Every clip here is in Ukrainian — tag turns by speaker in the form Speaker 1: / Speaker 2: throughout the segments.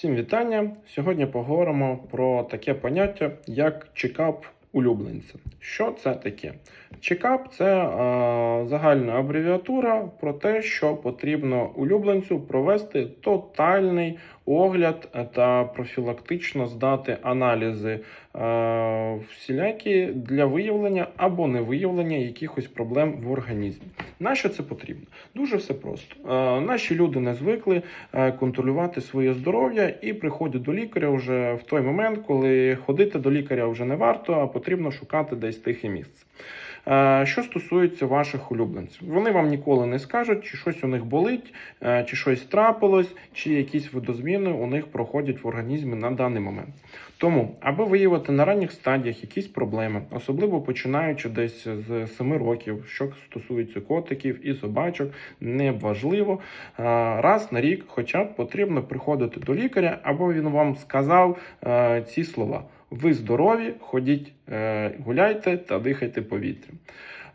Speaker 1: Всім вітання! Сьогодні поговоримо про таке поняття, як чекап улюбленця. Що це таке? Чекап це е, загальна абревіатура про те, що потрібно улюбленцю провести тотальний огляд та профілактично здати аналізи е, всілякі для виявлення або невиявлення якихось проблем в організмі. Нащо це потрібно? Дуже все просто. Е, наші люди не звикли е, контролювати своє здоров'я і приходять до лікаря вже в той момент, коли ходити до лікаря вже не варто, а потрібно шукати десь тихе місце. Е, Що стосується ваших улюбленців, вони вам ніколи не скажуть, чи щось у них болить, е, чи щось трапилось, чи якісь видозміни у них проходять в організмі на даний момент. Тому, аби виявити на ранніх стадіях якісь проблеми, особливо починаючи десь з 7 років, що стосується котиків і собачок, не важливо. е, Раз на рік, хоча б потрібно приходити до лікаря, або він вам сказав ці слова. Ви здорові, ходіть, гуляйте та дихайте повітрям.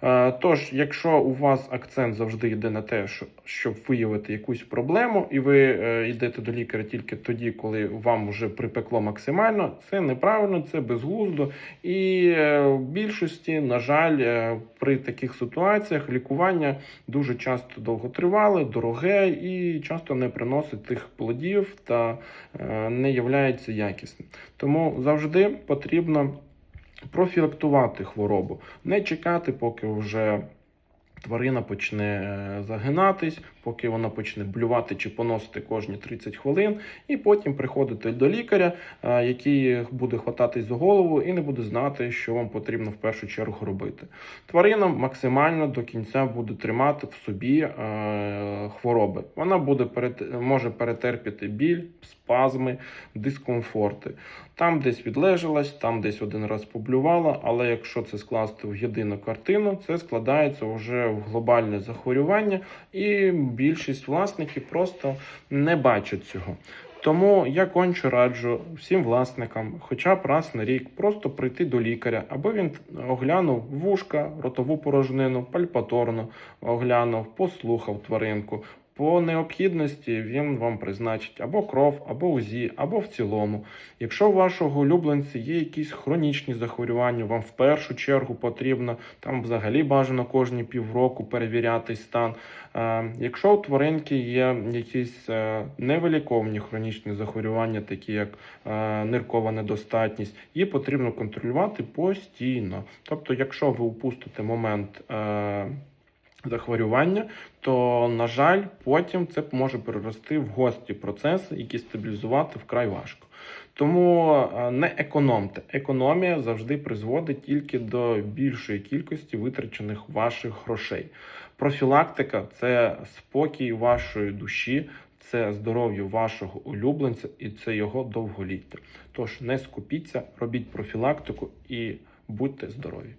Speaker 1: Е, Тож, якщо у вас акцент завжди йде на те, що- щоб виявити якусь проблему, і ви е, йдете до лікаря тільки тоді, коли вам вже припекло максимально, це неправильно, це безглуздо. І е, в більшості, на жаль, при таких ситуаціях лікування дуже часто довготривале, дороге і часто не приносить тих плодів та не являється якісним. Тому завжди потрібно профілактувати хворобу, не чекати, поки вже тварина почне е, загинатись, поки вона почне блювати чи поносити кожні 30 хвилин, і потім приходити до лікаря, е, який буде хвататись за голову і не буде знати, що вам потрібно в першу чергу робити. Тварина максимально до кінця буде тримати в собі е, хвороби. Вона буде може перетерпіти біль, спазми, дискомфорти. Там десь відлежалась, там десь один раз поблювала, але якщо це скласти в єдину картину, це складається вже в глобальне захворювання, і більшість власників просто не бачать цього. Тому я конче раджу всім власникам, хоча б раз на рік, просто прийти до лікаря, аби він оглянув вушка, ротову порожнину, пальпаторну, оглянув, послухав тваринку. По необхідності він вам призначить або кров, або УЗІ, або в цілому. Якщо у вашого улюбленця є якісь хронічні захворювання, вам в першу чергу потрібно там взагалі бажано кожні півроку перевіряти стан. Е, Якщо у тваринки є якісь е, невиліковні хронічні захворювання, такі як е, ниркова недостатність, її потрібно контролювати постійно. Тобто, якщо ви упустите момент. Захворювання, то на жаль, потім це може перерости в гості процеси, які стабілізувати вкрай важко. Тому е, не економте. Економія завжди призводить тільки до більшої кількості витрачених ваших грошей. Профілактика це спокій вашої душі, це здоров'я вашого улюбленця і це його довголіття. Тож не скупіться, робіть профілактику і будьте здорові.